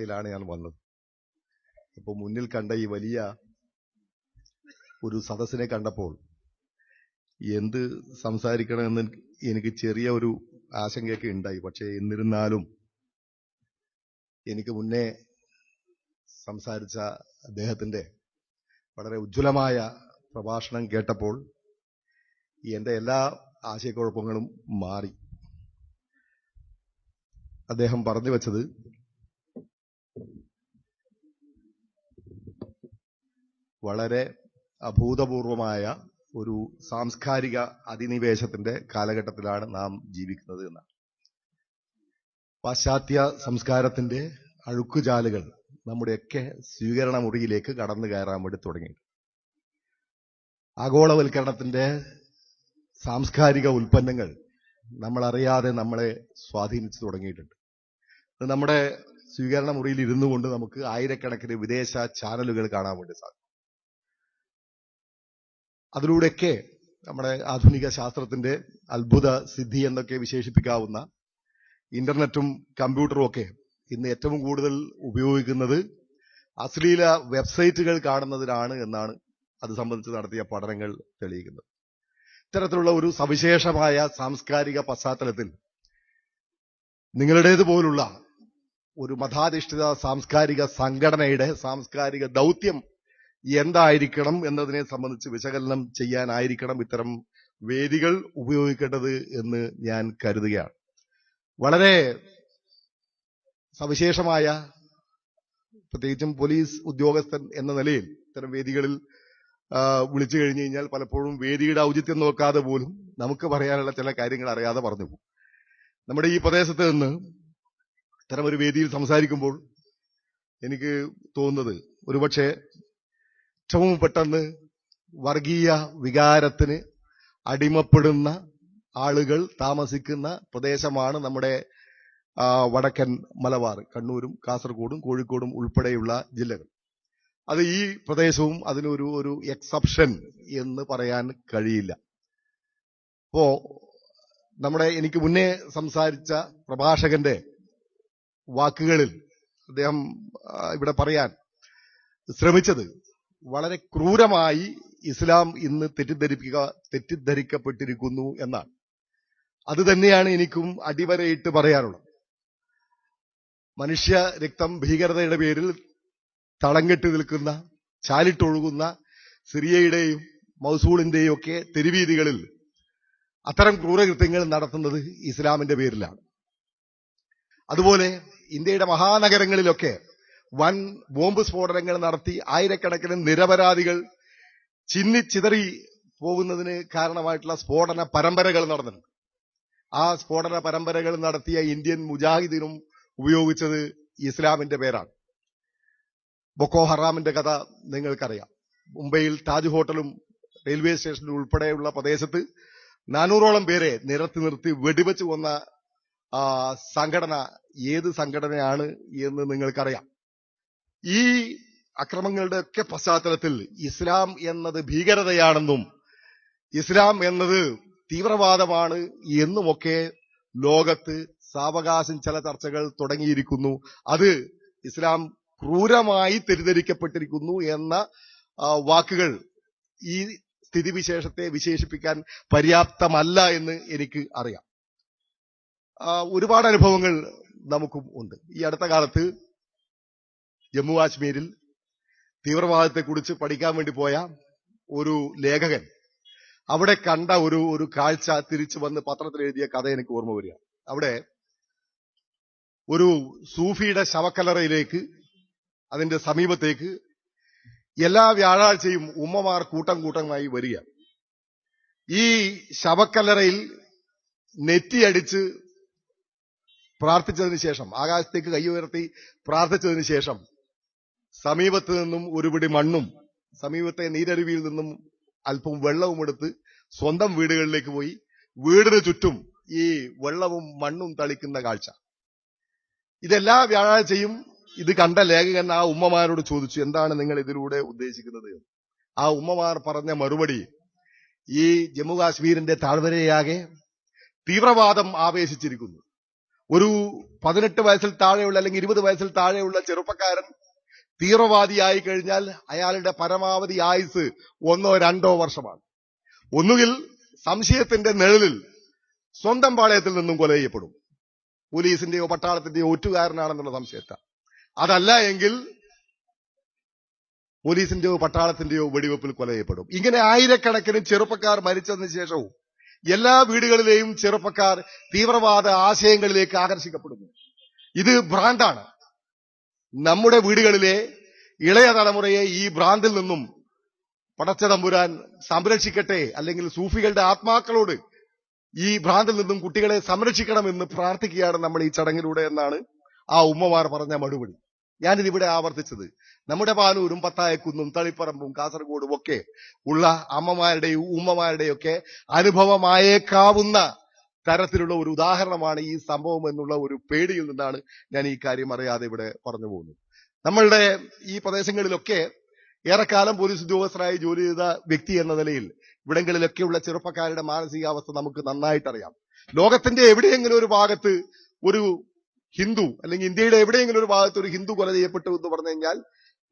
യിലാണ് ഞാൻ വന്നത്. അപ്പൊ മുന്നിൽ കണ്ട ഈ വലിയ ഒരു സദസ്സിനെ കണ്ടപ്പോൾ എന്ത് സംസാരിക്കണമെന്ന് എനിക്ക് ചെറിയ ഒരു ആശങ്കയൊക്കെ ഉണ്ടായി. പക്ഷേ എന്നിരുന്നാലും എനിക്ക് മുന്നേ സംസാരിച്ച അദ്ദേഹത്തിന്റെ വളരെ ഉജ്ജ്വലമായ പ്രഭാഷണം കേട്ടപ്പോൾ എന്റെ എല്ലാ ആശയക്കുഴപ്പങ്ങളും മാറി. അദ്ദേഹം പറഞ്ഞു വെച്ചത് വളരെ അഭൂതപൂർവമായ ഒരു സാംസ്കാരിക അധിനിവേശത്തിന്റെ കാലഘട്ടത്തിലാണ് നാം ജീവിക്കുന്നത് എന്നാണ്. പാശ്ചാത്യ സംസ്കാരത്തിന്റെ അഴുക്കുചാലുകൾ നമ്മുടെയൊക്കെ സ്വീകരണ മുറിയിലേക്ക് കടന്നു കയറാൻ വേണ്ടി തുടങ്ങി ആഗോളവൽക്കരണത്തിന്റെ സാംസ്കാരിക ഉൽപ്പന്നങ്ങൾ നമ്മളറിയാതെ നമ്മളെ സ്വാധീനിച്ചു തുടങ്ങിയിട്ടുണ്ട്. നമ്മുടെ സ്വീകരണ മുറിയിൽ ഇരുന്നു കൊണ്ട് നമുക്ക് ആയിരക്കണക്കിന് വിദേശ ചാനലുകൾ കാണാൻ വേണ്ടി സാധിക്കും. അതിലൂടെയൊക്കെ നമ്മുടെ ആധുനിക ശാസ്ത്രത്തിന്റെ അത്ഭുത സിദ്ധി എന്നൊക്കെ വിശേഷിപ്പിക്കാവുന്ന ഇന്റർനെറ്റും കമ്പ്യൂട്ടറും ഒക്കെ ഇന്ന് ഏറ്റവും കൂടുതൽ ഉപയോഗിക്കുന്നത് അശ്ലീല വെബ്സൈറ്റുകൾ കാണുന്നതിനാണ് എന്നാണ് അത് സംബന്ധിച്ച് നടത്തിയ പഠനങ്ങൾ തെളിയിക്കുന്നത്. ഇത്തരത്തിലുള്ള ഒരു സവിശേഷമായ സാംസ്കാരിക പശ്ചാത്തലത്തിൽ നിങ്ങളുടേതുപോലുള്ള ഒരു മതാധിഷ്ഠിത സാംസ്കാരിക സംഘടനയുടെ സാംസ്കാരിക ദൗത്യം എന്തായിരിക്കണം എന്നതിനെ സംബന്ധിച്ച് വിശകലനം ചെയ്യാനായിരിക്കണം ഇത്തരം വേദികൾ ഉപയോഗിക്കേണ്ടത് എന്ന് ഞാൻ കരുതുകയാണ്. വളരെ സവിശേഷമായ പ്രത്യേകിച്ചും പോലീസ് ഉദ്യോഗസ്ഥൻ എന്ന നിലയിൽ ഇത്തരം വേദികളിൽ വിളിച്ചു കഴിഞ്ഞു കഴിഞ്ഞാൽ പലപ്പോഴും വേദിയുടെ ഔചിത്യം നോക്കാതെ പോലും നമുക്ക് പറയാനുള്ള ചില കാര്യങ്ങൾ അറിയാതെ പറഞ്ഞു പോകും. നമ്മുടെ ഈ പ്രദേശത്ത് നിന്ന് ഇത്തരം ഒരു വേദിയിൽ സംസാരിക്കുമ്പോൾ എനിക്ക് തോന്നുന്നത് ഒരുപക്ഷെ ഏറ്റവും പെട്ടെന്ന് വർഗീയ വികാരത്തിന് അടിമപ്പെടുന്ന ആളുകൾ താമസിക്കുന്ന പ്രദേശമാണ് നമ്മുടെ വടക്കൻ മലബാർ കണ്ണൂരും കാസർഗോഡും കോഴിക്കോടും ഉൾപ്പെടെയുള്ള ജില്ലകൾ. അത് ഈ പ്രദേശവും അതിനൊരു ഒരു എക്സെപ്ഷൻ എന്ന് പറയാൻ കഴിയില്ല. അപ്പോ നമ്മുടെ എനിക്ക് മുന്നേ സംസാരിച്ച പ്രഭാഷകന്റെ വാക്കുകളിൽ അദ്ദേഹം ഇവിടെ പറയാൻ ശ്രമിച്ചത് വളരെ ക്രൂരമായി ഇസ്ലാം ഇന്ന് തെറ്റിദ്ധരിപ്പിക്ക തെറ്റിദ്ധരിക്കപ്പെട്ടിരിക്കുന്നു എന്നാണ്. അത് തന്നെയാണ് എനിക്കും അടിവരയിട്ട് പറയാനുള്ളത്. മനുഷ്യ രക്തം ഭീകരതയുടെ പേരിൽ തളംകെട്ടി നിൽക്കുന്ന ചാലിട്ടൊഴുകുന്ന സിറിയയുടെയും മൗസൂളിന്റെയും ഒക്കെ തെരുവീതികളിൽ അത്തരം ക്രൂരകൃത്യങ്ങൾ നടത്തുന്നത് ഇസ്ലാമിന്റെ പേരിലാണ്. അതുപോലെ ഇന്ത്യയുടെ മഹാനഗരങ്ങളിലൊക്കെ വൻ ബോംബ് സ്ഫോടനങ്ങൾ നടത്തി ആയിരക്കണക്കിന് നിരപരാധികൾ ചിന്നിച്ചിതറി പോകുന്നതിന് കാരണമായിട്ടുള്ള സ്ഫോടന പരമ്പരകൾ നടന്നിട്ടുണ്ട്. ആ സ്ഫോടന പരമ്പരകൾ നടത്തിയ ഇന്ത്യൻ മുജാഹിദിനും ഉപയോഗിച്ചത് ഇസ്ലാമിന്റെ പേരാണ്. ബൊക്കോ ഹറാമിന്റെ കഥ നിങ്ങൾക്കറിയാം. മുംബൈയിൽ താജ് ഹോട്ടലും റെയിൽവേ സ്റ്റേഷനും ഉൾപ്പെടെയുള്ള പ്രദേശത്ത് നാനൂറോളം പേരെ നിരത്തി നിർത്തി വെടിവെച്ച് കൊന്ന ആ, സംഘടന ഏത് സംഘടനയാണ് എന്ന് നിങ്ങൾക്കറിയാം. ഈ അക്രമങ്ങളുടെ ഒക്കെ പശ്ചാത്തലത്തിൽ ഇസ്ലാം എന്നത് ഭീകരതയാണെന്നും ഇസ്ലാം എന്നത് തീവ്രവാദമാണ് എന്നുമൊക്കെ ലോകത്ത് സാവകാശം ചില ചർച്ചകൾ തുടങ്ങിയിരിക്കുന്നു. അത് ഇസ്ലാം ക്രൂരമായി തെറ്റിദ്ധരിക്കപ്പെട്ടിരിക്കുന്നു എന്ന വാക്കുകൾ ഈ സ്ഥിതിവിശേഷത്തെ വിശേഷിപ്പിക്കാൻ പര്യാപ്തമല്ല എന്ന് എനിക്ക് അറിയാം. ഒരുപാട് അനുഭവങ്ങൾ നമുക്കും ഉണ്ട്. ഈ അടുത്ത കാലത്ത് ജമ്മു കാശ്മീരിൽ തീവ്രവാദത്തെക്കുറിച്ച് പഠിക്കാൻ വേണ്ടി പോയ ഒരു ലേഖകൻ അവിടെ കണ്ട ഒരു ഒരു കാഴ്ച തിരിച്ചു വന്ന് പത്രത്തിൽ എഴുതിയ കഥ എനിക്ക് ഓർമ്മ വരിക. അവിടെ ഒരു സൂഫിയുടെ ശവക്കലറയിലേക്ക് അതിന്റെ സമീപത്തേക്ക് എല്ലാ വ്യാഴാഴ്ചയും ഉമ്മമാർ കൂട്ടം കൂട്ടമായി വരിക. ഈ ശവക്കല്ലറയിൽ നെറ്റിയടിച്ച് പ്രാർത്ഥിച്ചതിന് ശേഷം ആകാശത്തേക്ക് കൈ ഉയർത്തി പ്രാർത്ഥിച്ചതിന് ശേഷം സമീപത്ത് നിന്നും ഒരു പിടി മണ്ണും സമീപത്തെ നീരരുവിയിൽ നിന്നും അല്പം വെള്ളവും എടുത്ത് സ്വന്തം വീടുകളിലേക്ക് പോയി വീടിന് ചുറ്റും ഈ വെള്ളവും മണ്ണും തളിക്കുന്ന കാഴ്ച. ഇതെല്ലാ വ്യാഴാഴ്ചയും ഇത് കണ്ട ലേഖകൻ ആ ഉമ്മമാരോട് ചോദിച്ചു എന്താണ് നിങ്ങൾ ഇതിലൂടെ ഉദ്ദേശിക്കുന്നത്? ആ ഉമ്മമാർ പറഞ്ഞ മറുപടി ഈ ജമ്മു കാശ്മീരിന്റെ താഴ്വരയാകെ തീവ്രവാദം ആവേശിച്ചിരിക്കുന്നു. ഒരു പതിനെട്ട് വയസ്സിൽ താഴെയുള്ള അല്ലെങ്കിൽ ഇരുപത് വയസ്സിൽ താഴെയുള്ള ചെറുപ്പക്കാരൻ തീവ്രവാദിയായി കഴിഞ്ഞാൽ അയാളുടെ പരമാവധി ആയുസ് ഒന്നോ രണ്ടോ വർഷമാണ്. ഒന്നുകിൽ സംശയത്തിന്റെ നിഴലിൽ സ്വന്തം പാളയത്തിൽ നിന്നും കൊല ചെയ്യപ്പെടും. പോലീസിന്റെയോ പട്ടാളത്തിന്റെയോ ഒറ്റുകാരനാണെന്നുള്ള സംശയത്ത. അതല്ല എങ്കിൽ പോലീസിന്റെയോ പട്ടാളത്തിന്റെയോ വെടിവെപ്പിൽ കൊല ചെയ്യപ്പെടും. ഇങ്ങനെ ആയിരക്കണക്കിന് ചെറുപ്പക്കാർ മരിച്ചതിന് ശേഷവും എല്ലാ വീടുകളിലെയും ചെറുപ്പക്കാർ തീവ്രവാദ ആശയങ്ങളിലേക്ക് ആകർഷിക്കപ്പെടുന്നു. ഇത് ഭ്രാന്താണ്. നമ്മുടെ വീടുകളിലെ ഇളയ തലമുറയെ ഈ ഭ്രാന്തിൽ നിന്നും പടച്ച തമ്പുരാൻ സംരക്ഷിക്കട്ടെ അല്ലെങ്കിൽ സൂഫികളുടെ ആത്മാക്കളോട് ഈ ഭ്രാന്തിൽ നിന്നും കുട്ടികളെ സംരക്ഷിക്കണമെന്ന് പ്രാർത്ഥിക്കുകയാണ് നമ്മൾ ഈ ചടങ്ങിലൂടെ എന്നാണ് ആ ഉമ്മമാർ പറഞ്ഞ മറുപടി. ഞാനിതിവിടെ ആവർത്തിച്ചത്. നമ്മുടെ പാലൂരും പത്തായക്കുന്നും തളിപ്പറമ്പും കാസർഗോഡും ഒക്കെ ഉള്ള അമ്മമാരുടെയും ഉമ്മമാരുടെയും ഒക്കെ അനുഭവമായേക്കാവുന്ന തരത്തിലുള്ള ഒരു ഉദാഹരണമാണ് ഈ സംഭവം എന്നുള്ള ഒരു പേടിയിൽ നിന്നാണ് ഞാൻ ഈ കാര്യം അറിയാതെ ഇവിടെ പറഞ്ഞു പോകുന്നത്. നമ്മളുടെ ഈ പ്രദേശങ്ങളിലൊക്കെ ഏറെക്കാലം പോലീസ് ഉദ്യോഗസ്ഥരായി ജോലി ചെയ്ത വ്യക്തി എന്ന നിലയിൽ ഇവിടങ്ങളിലൊക്കെയുള്ള ചെറുപ്പക്കാരുടെ മാനസികാവസ്ഥ നമുക്ക് നന്നായിട്ടറിയാം. ലോകത്തിന്റെ എവിടെയെങ്കിലും ഒരു ഭാഗത്ത് ഒരു ഹിന്ദു അല്ലെങ്കിൽ ഇന്ത്യയുടെ എവിടെയെങ്കിലും ഒരു ഭാഗത്ത് ഒരു ഹിന്ദു കൊല ചെയ്യപ്പെട്ടു എന്ന് പറഞ്ഞു കഴിഞ്ഞാൽ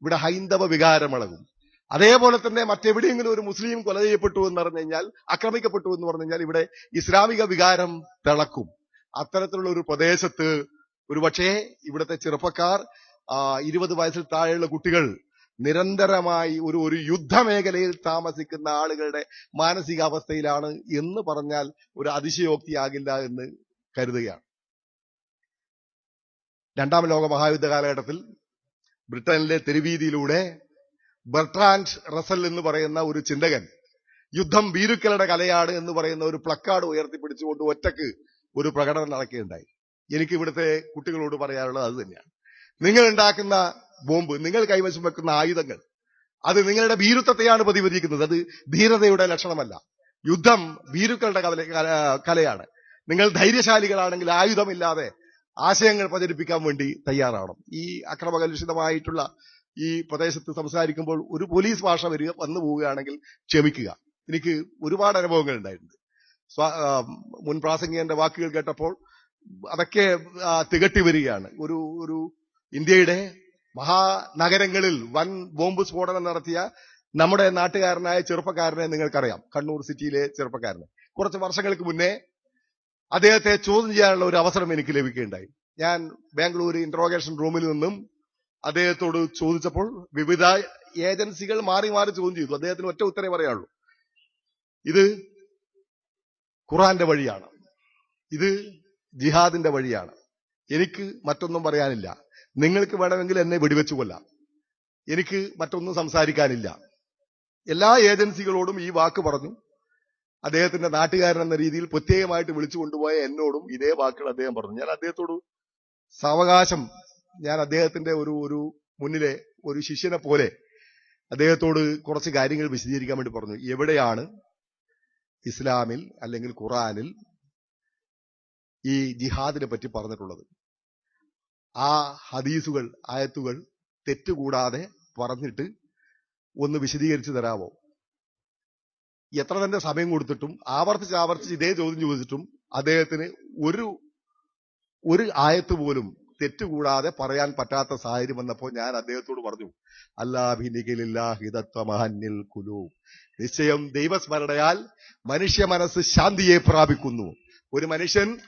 ഇവിടെ ഹൈന്ദവ വികാരമിളകും. അതേപോലെ തന്നെ മറ്റെവിടെയെങ്കിലും ഒരു മുസ്ലിം കൊല ചെയ്യപ്പെട്ടു എന്ന് പറഞ്ഞു കഴിഞ്ഞാൽ ആക്രമിക്കപ്പെട്ടു എന്ന് പറഞ്ഞു കഴിഞ്ഞാൽ ഇവിടെ ഇസ്ലാമിക വികാരം തിളക്കും. അത്തരത്തിലുള്ള ഒരു പ്രദേശത്ത് ഒരുപക്ഷേ ഇവിടുത്തെ ചെറുപ്പക്കാർ ഇരുപത് വയസ്സിൽ താഴെയുള്ള കുട്ടികൾ നിരന്തരമായി ഒരു ഒരു യുദ്ധമേഖലയിൽ താമസിക്കുന്ന ആളുകളുടെ മാനസികാവസ്ഥയിലാണ് എന്ന് പറഞ്ഞാൽ ഒരു അതിശയോക്തിയാകില്ല എന്ന് കരുതുകയാണ്. രണ്ടാം ലോക മഹായുദ്ധ കാലഘട്ടത്തിൽ ബ്രിട്ടനിലെ തെരുവീതിയിലൂടെ ബർട്രാൻഡ് റസൽ എന്ന് പറയുന്ന ഒരു ചിന്തകൻ യുദ്ധം ഭീരുക്കളുടെ കലയാണ് എന്ന് പറയുന്ന ഒരു പ്ലക്കാർഡ് ഉയർത്തിപ്പിടിച്ചുകൊണ്ട് ഒറ്റയ്ക്ക് ഒരു പ്രകടനം നടക്കുകയുണ്ടായി. എനിക്ക് ഇവിടുത്തെ കുട്ടികളോട് പറയാനുള്ളത് അത് തന്നെയാണ്. നിങ്ങൾ ഉണ്ടാക്കുന്ന ബോംബ് നിങ്ങൾ കൈവശം വെക്കുന്ന ആയുധങ്ങൾ അത് നിങ്ങളുടെ ഭീരുത്വത്തെയാണ് പ്രതിപദിക്കുന്നത് അത് ധീരതയുടെ ലക്ഷണമല്ല. യുദ്ധം ഭീരുക്കളുടെ കല- കല- കലയാണ്. നിങ്ങൾ ധൈര്യശാലികളാണെങ്കിൽ ആയുധമില്ലാതെ ആശയങ്ങൾ പ്രചരിപ്പിക്കാൻ വേണ്ടി തയ്യാറാവണം. ഈ അക്രമകലുഷിതമായിട്ടുള്ള ഈ പ്രദേശത്ത് സംസാരിക്കുമ്പോൾ ഒരു പോലീസ് ഭാഷ വരിക വന്നു പോവുകയാണെങ്കിൽ ക്ഷമിക്കുക. എനിക്ക് ഒരുപാട് അനുഭവങ്ങൾ ഉണ്ടായിട്ടുണ്ട്. മുൻ പ്രാസംഗികന്റെ വാക്കുകൾ കേട്ടപ്പോൾ അതൊക്കെ തികട്ടി വരികയാണ്. ഒരു ഒരു ഇന്ത്യയുടെ മഹാനഗരങ്ങളിൽ വൻ ബോംബ് സ്ഫോടനം നടത്തിയ നമ്മുടെ നാട്ടുകാരനായ ചെറുപ്പക്കാരനെ നിങ്ങൾക്കറിയാം. കണ്ണൂർ സിറ്റിയിലെ ചെറുപ്പക്കാരനെ. കുറച്ച് വർഷങ്ങൾക്ക് മുന്നേ അദ്ദേഹത്തെ ചോദ്യം ചെയ്യാനുള്ള ഒരു അവസരം എനിക്ക് ലഭിക്കുകയുണ്ടായി. ഞാൻ ബാംഗ്ലൂർ ഇൻട്രോഗേഷൻ റൂമിൽ നിന്നും അദ്ദേഹത്തോട് ചോദിച്ചപ്പോൾ വിവിധ ഏജൻസികൾ മാറി മാറി ചോദ്യം ചെയ്തു. അദ്ദേഹത്തിന് ഒറ്റ ഉത്തരേ പറയാനുള്ളൂ. ഇത് ഖുറാന്റെ വഴിയാണ്. ഇത് ജിഹാദിന്റെ വഴിയാണ്. എനിക്ക് മറ്റൊന്നും പറയാനില്ല. നിങ്ങൾക്ക് വേണമെങ്കിൽ എന്നെ വെടിവെച്ചു കൊല്ലാം. എനിക്ക് മറ്റൊന്നും സംസാരിക്കാനില്ല. എല്ലാ ഏജൻസികളോടും ഈ വാക്ക് പറഞ്ഞു. അദ്ദേഹത്തിന്റെ നാട്ടുകാരൻ എന്ന രീതിയിൽ പ്രത്യേകമായിട്ട് വിളിച്ചു കൊണ്ടുപോയ എന്നോടും ഇതേ വാക്കുകൾ അദ്ദേഹം പറഞ്ഞു. ഞാൻ അദ്ദേഹത്തോട് സാവകാശം ഞാൻ അദ്ദേഹത്തിന്റെ ഒരു ഒരു മുന്നിലെ ഒരു ശിഷ്യനെ പോലെ അദ്ദേഹത്തോട് കുറച്ച് കാര്യങ്ങൾ വിശദീകരിക്കാൻ വേണ്ടി പറഞ്ഞു. എവിടെയാണ് ഇസ്ലാമിൽ അല്ലെങ്കിൽ ഖുറാനിൽ ഈ ജിഹാദിനെ പറ്റി പറഞ്ഞിട്ടുള്ളത്? ആ ഹദീസുകൾ ആയത്തുകൾ തെറ്റുകൂടാതെ പറഞ്ഞിട്ട് ഒന്ന് വിശദീകരിച്ചു തരാമോ? എത്ര തന്നെ സമയം കൊടുത്തിട്ടും ആവർത്തിച്ച് ആവർത്തിച്ച് ഇതേ ചോദ്യം ചോദിച്ചിട്ടും അദ്ദേഹത്തിന് ഒരു ഒരു ആയത്ത് പോലും തെറ്റുകൂടാതെ പറയാൻ പറ്റാത്ത സാഹചര്യം വന്നപ്പോൾ ഞാൻ അദ്ദേഹത്തോട് പറഞ്ഞു അല്ലാഭിനികളില്ലാഹിതത്വമഹന്നിൽ കുലു നിശ്ചയം ദൈവസ്മരണയാൽ മനുഷ്യ മനസ്സ് ശാന്തിയെ പ്രാപിക്കുന്നു. ഒരു മനുഷ്യൻ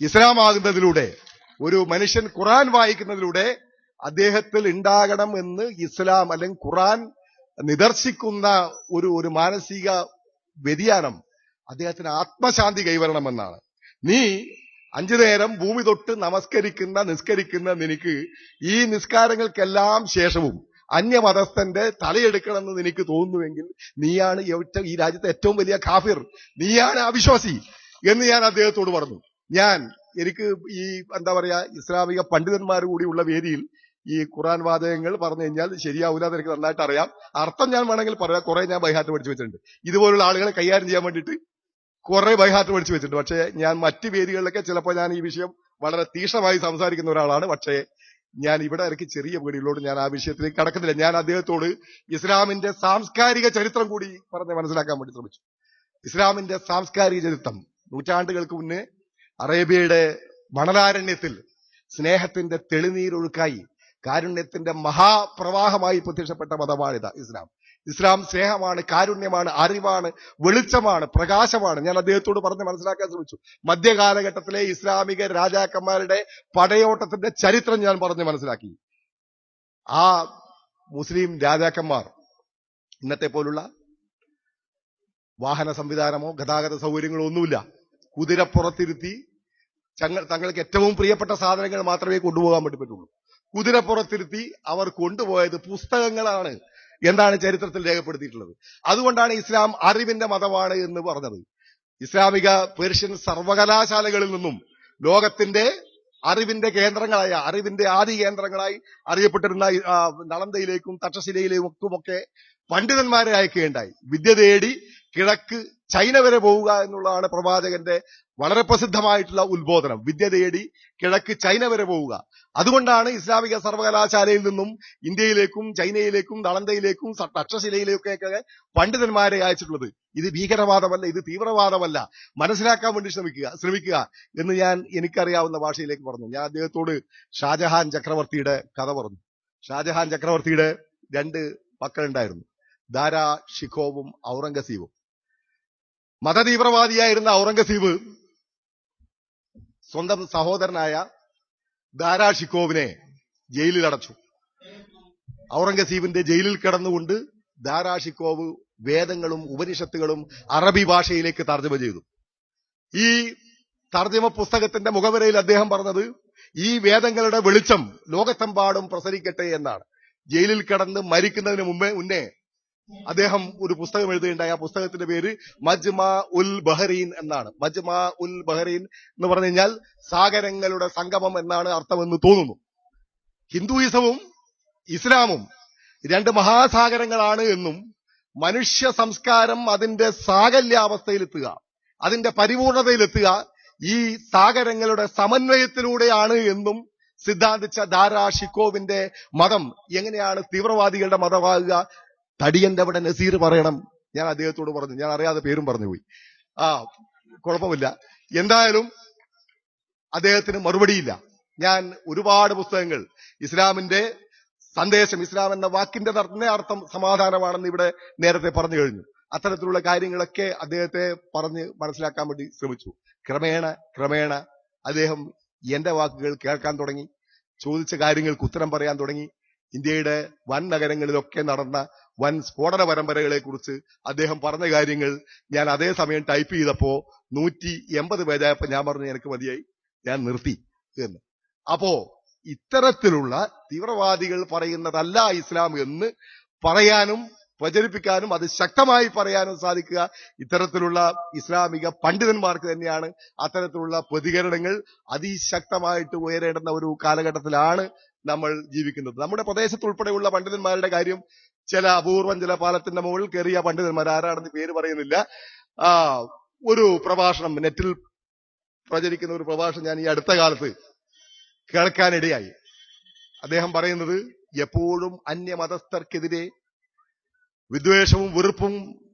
ഇസ്ലാമാകുന്നതിലൂടെ ഒരു മനുഷ്യൻ ഖുറാൻ വായിക്കുന്നതിലൂടെ അദ്ദേഹത്തിൽ ഉണ്ടാകണം എന്ന് ഇസ്ലാം അല്ലെങ്കിൽ ഖുറാൻ നിദർശിക്കുന്ന ഒരു ഒരു മാനസിക വ്യതിയാനം അദ്ദേഹത്തിന് ആത്മശാന്തി കൈവരണമെന്നാണ്. നീ അഞ്ചു നേരം ഭൂമി തൊട്ട് നമസ്കരിക്കുന്ന നിസ്കരിക്കുന്ന നിനക്ക് ഈ നിസ്കാരങ്ങൾക്കെല്ലാം ശേഷവും അന്യമതസ്ഥന്റെ തലയെടുക്കണമെന്ന് നിനക്ക് തോന്നുന്നുവെങ്കിൽ നീയാണ് ഈ രാജ്യത്തെ ഏറ്റവും വലിയ കാഫിർ. നീയാണ് അവിശ്വാസി എന്ന് ഞാൻ അദ്ദേഹത്തോട് പറഞ്ഞു. ഞാൻ എനിക്ക് ഈ എന്താ പറയാ ഇസ്ലാമിക പണ്ഡിതന്മാർ കൂടിയുള്ള വേദിയിൽ ഈ ഖുറാൻ വാചകങ്ങൾ പറഞ്ഞു കഴിഞ്ഞാൽ ശരിയാവില്ല എന്ന് എനിക്ക് നന്നായിട്ട് അറിയാം. അർത്ഥം ഞാൻ വേണമെങ്കിൽ പറയാം. കുറെ ഞാൻ ബൈഹാറ്റ് പഠിച്ചു വെച്ചിട്ടുണ്ട്. ഇതുപോലുള്ള ആളുകളെ കൈകാര്യം ചെയ്യാൻ വേണ്ടിയിട്ട് കുറെ ബൈഹാർട്ട് പഠിച്ചു വെച്ചിട്ടുണ്ട്. പക്ഷേ ഞാൻ മറ്റു വേദികളിലൊക്കെ ചിലപ്പോൾ ഞാൻ ഈ വിഷയം വളരെ തീക്ഷണമായി സംസാരിക്കുന്ന ഒരാളാണ്. പക്ഷേ ഞാൻ ഇവിടെ ഇറക്കി ചെറിയ പേടികളോട് ഞാൻ ആ വിഷയത്തിലേക്ക് കടക്കുന്നില്ല. ഞാൻ അദ്ദേഹത്തോട് ഇസ്ലാമിന്റെ സാംസ്കാരിക ചരിത്രം കൂടി പറഞ്ഞ് മനസ്സിലാക്കാൻ വേണ്ടി ശ്രമിച്ചു. ഇസ്ലാമിന്റെ സാംസ്കാരിക ചരിത്രം നൂറ്റാണ്ടുകൾക്ക് മുന്നേ അറേബ്യയുടെ മണലാരണ്യത്തിൽ സ്നേഹത്തിന്റെ തെളിനീരൊഴുക്കായി കാരുണ്യത്തിന്റെ മഹാപ്രവാഹമായി പ്രത്യക്ഷപ്പെട്ട മതമാണിത ഇസ്ലാം. ഇസ്ലാം സ്നേഹമാണ് കാരുണ്യമാണ് അറിവാണ് വെളിച്ചമാണ് പ്രകാശമാണ്. ഞാൻ അദ്ദേഹത്തോട് പറഞ്ഞ് മനസ്സിലാക്കാൻ ശ്രമിച്ചു. മധ്യകാലഘട്ടത്തിലെ ഇസ്ലാമിക രാജാക്കന്മാരുടെ പടയോട്ടത്തിന്റെ ചരിത്രം ഞാൻ പറഞ്ഞ് മനസ്സിലാക്കി. ആ മുസ്ലിം രാജാക്കന്മാർ ഇന്നത്തെ പോലുള്ള വാഹന സംവിധാനമോ ഗതാഗത സൗകര്യങ്ങളോ ഒന്നുമില്ല. കുതിരപ്പുറത്തിരുത്തി തങ്ങൾക്ക് ഏറ്റവും പ്രിയപ്പെട്ട സാധനങ്ങൾ മാത്രമേ കൊണ്ടുപോകാൻ വേണ്ടി പറ്റുള്ളൂ. കുതിരപ്പുറത്തിരുത്തി അവർ കൊണ്ടുപോയത് പുസ്തകങ്ങളാണ്. എന്നാണ് ചരിത്രത്തിൽ രേഖപ്പെടുത്തിയിട്ടുള്ളത്? അതുകൊണ്ടാണ് ഇസ്ലാം അറിവിന്റെ മതമാണ് എന്ന് പറഞ്ഞത്. ഇസ്ലാമിക പേർഷ്യൻ സർവകലാശാലകളിൽ നിന്നും ലോകത്തിന്റെ അറിവിന്റെ കേന്ദ്രങ്ങളായ അറിവിന്റെ ആദി കേന്ദ്രങ്ങളായി അറിയപ്പെട്ടിരുന്ന നളന്തയിലേക്കും തക്ഷശിലയിലേക്കും ഒക്കെ പണ്ഡിതന്മാരെ അയക്കുകയുണ്ടായി. വിദ്യ തേടി കിഴക്ക് ചൈന വരെ പോവുക എന്നുള്ളതാണ് പ്രവാചകന്റെ വളരെ പ്രസിദ്ധമായിട്ടുള്ള ഉത്ബോധനം. വിദ്യ തേടി കിഴക്ക് ചൈന വരെ പോവുക. അതുകൊണ്ടാണ് ഇസ്ലാമിക സർവകലാശാലയിൽ നിന്നും ഇന്ത്യയിലേക്കും ചൈനയിലേക്കും നളന്തയിലേക്കും തക്ഷശിലയിലേക്കൊക്കെ പണ്ഡിതന്മാരെ അയച്ചിട്ടുള്ളത്. ഇത് ഭീകരവാദമല്ല ഇത് തീവ്രവാദമല്ല. മനസ്സിലാക്കാൻ വേണ്ടി ശ്രമിക്കുക ശ്രമിക്കുക എന്ന് ഞാൻ എനിക്കറിയാവുന്ന ഭാഷയിലേക്ക് പറഞ്ഞു. ഞാൻ അദ്ദേഹത്തോട് ഷാജഹാൻ ചക്രവർത്തിയുടെ കഥ പറഞ്ഞു. ഷാജഹാൻ ചക്രവർത്തിയുടെ രണ്ട് മക്കളുണ്ടായിരുന്നു. ദാരാ ഷിഖോവും ഔറംഗസീബും. മതതീവ്രവാദിയായിരുന്ന ഔറംഗസീബ് സ്വന്തം സഹോദരനായ ദാരാ ഷിക്കോവിനെ ജയിലിൽ അടച്ചു ഔറംഗസീബിന്റെ ജയിലിൽ കിടന്നുകൊണ്ട് ദാരാ ഷിക്കോവ് വേദങ്ങളും ഉപനിഷത്തുകളും അറബി ഭാഷയിലേക്ക് തർജമ ചെയ്തു. ഈ തർജമ പുസ്തകത്തിന്റെ മുഖവരയിൽ അദ്ദേഹം പറഞ്ഞത് ഈ വേദങ്ങളുടെ വെളിച്ചം ലോകത്തെമ്പാടും പ്രസരിക്കട്ടെ എന്നാണ്. ജയിലിൽ കിടന്ന് മരിക്കുന്നതിന് മുമ്പേ മുന്നേ അദ്ദേഹം ഒരു പുസ്തകം എഴുതുകയുണ്ടായി. ആ പുസ്തകത്തിന്റെ പേര് മജ്മ ഉൽ ബഹറീൻ എന്നാണ്. മജ്മ ഉൽ ബഹറീൻ എന്ന് പറഞ്ഞു കഴിഞ്ഞാൽ സാഗരങ്ങളുടെ സംഗമം എന്നാണ് അർത്ഥമെന്ന് തോന്നുന്നു. ഹിന്ദുയിസവും ഇസ്ലാമും രണ്ട് മഹാസാഗരങ്ങളാണ് എന്നും മനുഷ്യ സംസ്കാരം അതിന്റെ സാകല്യാവസ്ഥയിലെത്തുക അതിന്റെ പരിപൂർണതയിലെത്തുക ഈ സാഗരങ്ങളുടെ സമന്വയത്തിലൂടെയാണ് എന്നും സിദ്ധാന്തിച്ച ദാരാ ഷിക്കോവിന്റെ മതം. എങ്ങനെയാണ് തീവ്രവാദികളുടെ മതമാകുക? തടിയന്റെ അവിടെ നസീർ പറയണം. ഞാൻ അദ്ദേഹത്തോട് പറഞ്ഞു. ഞാൻ അറിയാതെ പേരും പറഞ്ഞു പോയി ആ കുഴപ്പമില്ല. എന്തായാലും അദ്ദേഹത്തിന് മറുപടിയില്ല. ഞാൻ ഒരുപാട് പുസ്തകങ്ങൾ ഇസ്ലാമിന്റെ സന്ദേശം ഇസ്ലാം എന്ന വാക്കിന്റെ തന്നെ അർത്ഥം സമാധാനമാണെന്ന് ഇവിടെ നേരത്തെ പറഞ്ഞു കഴിഞ്ഞു. അത്തരത്തിലുള്ള കാര്യങ്ങളൊക്കെ അദ്ദേഹത്തെ പറഞ്ഞ് മനസ്സിലാക്കാൻ വേണ്ടി ശ്രമിച്ചു. ക്രമേണ ക്രമേണ അദ്ദേഹം എന്റെ വാക്കുകൾ കേൾക്കാൻ തുടങ്ങി. ചോദിച്ച കാര്യങ്ങൾക്ക് ഉത്തരം പറയാൻ തുടങ്ങി. ഇന്ത്യയുടെ വൻ നഗരങ്ങളിലൊക്കെ നടന്ന വൻ സ്ഫോടന പരമ്പരകളെ കുറിച്ച് അദ്ദേഹം പറഞ്ഞ കാര്യങ്ങൾ ഞാൻ അതേ സമയം ടൈപ്പ് ചെയ്തപ്പോ നൂറ്റി എൺപത് പേരായപ്പോ ഞാൻ പറഞ്ഞു എനിക്ക് മതിയായി. ഞാൻ നിർത്തി എന്ന്. അപ്പോ ഇത്തരത്തിലുള്ള തീവ്രവാദികൾ പറയുന്നതല്ല ഇസ്ലാം എന്ന് പറയാനും പ്രചരിപ്പിക്കാനും അത് ശക്തമായി പറയാനും സാധിക്കുക. ഇത്തരത്തിലുള്ള ഇസ്ലാമിക പണ്ഡിതന്മാർക്ക് തന്നെയാണ് അത്തരത്തിലുള്ള പ്രതികരണങ്ങൾ അതിശക്തമായിട്ട് ഉയരേണ്ടുന്ന ഒരു കാലഘട്ടത്തിലാണ് നമ്മൾ ജീവിക്കുന്നത്. നമ്മുടെ പ്രദേശത്ത് ഉൾപ്പെടെയുള്ള പണ്ഡിതന്മാരുടെ കാര്യം ചില അപൂർവം ചില പാലത്തിന്റെ മുകളിൽ കയറിയ പണ്ഡിതന്മാർ ആരാണെന്ന് പേര് പറയുന്നില്ല. ആ ഒരു പ്രഭാഷണം നെറ്റിൽ പ്രചരിക്കുന്ന ഒരു പ്രഭാഷണം ഞാൻ ഈ അടുത്ത കാലത്ത് കേൾക്കാനിടയായി. അദ്ദേഹം പറയുന്നത് എപ്പോഴും അന്യമതസ്ഥർക്കെതിരെ വിദ്വേഷവും വെറുപ്പും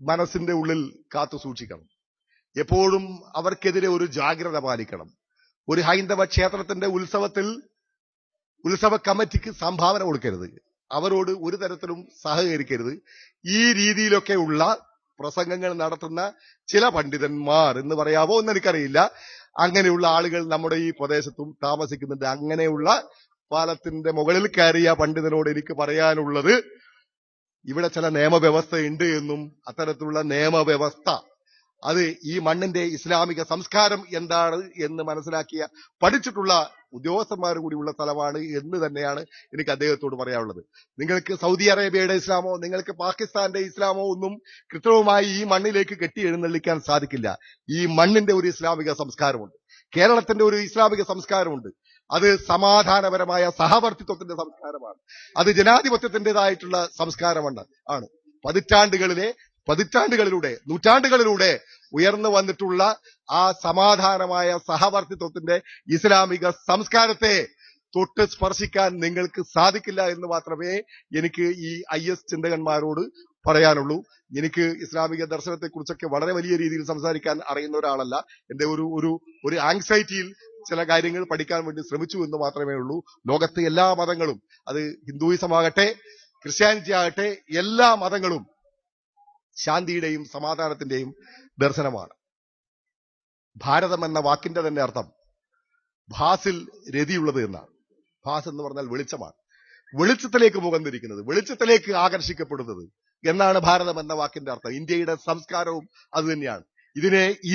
മനസ്സിന്റെ ഉള്ളിൽ കാത്തു സൂക്ഷിക്കണം. എപ്പോഴും അവർക്കെതിരെ ഒരു ജാഗ്രത പാലിക്കണം. ഒരു ഹൈന്ദവ ക്ഷേത്രത്തിന്റെ ഉത്സവത്തിൽ ഉത്സവ കമ്മിറ്റിക്ക് സംഭാവന കൊടുക്കരുത്. അവരോട് ഒരു തരത്തിലും സഹകരിക്കരുത്. ഈ രീതിയിലൊക്കെ ഉള്ള പ്രസംഗങ്ങൾ നടത്തുന്ന ചില പണ്ഡിതന്മാർ എന്ന് പറയാവോ എന്ന് എനിക്കറിയില്ല. അങ്ങനെയുള്ള ആളുകൾ നമ്മുടെ ഈ പ്രദേശത്തും താമസിക്കുന്നുണ്ട്. അങ്ങനെയുള്ള പാലത്തിന്റെ മുകളിൽ കയറിയ പണ്ഡിതനോട് എനിക്ക് പറയാനുള്ളത് ഇവിടെ ചില നിയമവ്യവസ്ഥ ഉണ്ട് എന്നും അത്തരത്തിലുള്ള നിയമവ്യവസ്ഥ അത് ഈ മണ്ണിന്റെ ഇസ്ലാമിക സംസ്കാരം എന്താണ് എന്ന് മനസ്സിലാക്കിയ പഠിച്ചിട്ടുള്ള ഉദ്യോഗസ്ഥന്മാർ കൂടിയുള്ള സ്ഥലമാണ് എന്ന് തന്നെയാണ് എനിക്ക് അദ്ദേഹത്തോട് പറയാനുള്ളത്. നിങ്ങൾക്ക് സൗദി അറേബ്യയുടെ ഇസ്ലാമോ നിങ്ങൾക്ക് പാകിസ്ഥാന്റെ ഇസ്ലാമോ ഒന്നും കൃത്രിമമായി ഈ മണ്ണിലേക്ക് കെട്ടി എഴുന്നള്ളിക്കാൻ സാധിക്കില്ല. ഈ മണ്ണിന്റെ ഒരു ഇസ്ലാമിക സംസ്കാരമുണ്ട്. കേരളത്തിന്റെ ഒരു ഇസ്ലാമിക സംസ്കാരമുണ്ട്. അത് സമാധാനപരമായ സഹവർത്തിത്വത്തിന്റെ സംസ്കാരമാണ്. അത് ജനാധിപത്യത്തിന്റെതായിട്ടുള്ള സംസ്കാരമാണ് ആണ്. പതിറ്റാണ്ടുകളിലെ പതിറ്റാണ്ടുകളിലൂടെ നൂറ്റാണ്ടുകളിലൂടെ ഉയർന്നു വന്നിട്ടുള്ള ആ സമാധാനമായ സഹവർത്തിത്വത്തിന്റെ ഇസ്ലാമിക സംസ്കാരത്തെ തൊട്ട് സ്പർശിക്കാൻ നിങ്ങൾക്ക് സാധിക്കില്ല എന്ന് മാത്രമേ എനിക്ക് ഈ ഐ എസ് ചിന്തകന്മാരോട് പറയാനുള്ളൂ. എനിക്ക് ഇസ്ലാമിക ദർശനത്തെ കുറിച്ചൊക്കെ വളരെ വലിയ രീതിയിൽ സംസാരിക്കാൻ അറിയുന്ന ഒരാളല്ല. എന്റെ ഒരു ഒരു ഒരു ആങ്സൈറ്റിയിൽ ചില കാര്യങ്ങൾ പഠിക്കാൻ വേണ്ടി ശ്രമിച്ചു എന്ന് മാത്രമേ ഉള്ളൂ. ലോകത്തെ എല്ലാ മതങ്ങളും അത് ഹിന്ദുയിസം ആകട്ടെ ക്രിസ്ത്യാനിറ്റി ആകട്ടെ എല്ലാ മതങ്ങളും ശാന്തിയുടെയും സമാധാനത്തിന്റെയും ദർശനമാണ്. ഭാരതം എന്ന വാക്കിന്റെ തന്നെ അർത്ഥം ഭാസിൽ രതിയുള്ളത് എന്നാണ്. ഭാസ് എന്ന് പറഞ്ഞാൽ വെളിച്ചമാണ്. വെളിച്ചത്തിലേക്ക് മുഖം വെളിച്ചത്തിലേക്ക് ആകർഷിക്കപ്പെടുന്നത് എന്നാണ് ഭാരതം എന്ന വാക്കിന്റെ അർത്ഥം. ഇന്ത്യയുടെ സംസ്കാരവും അത് തന്നെയാണ്. ഇതിനെ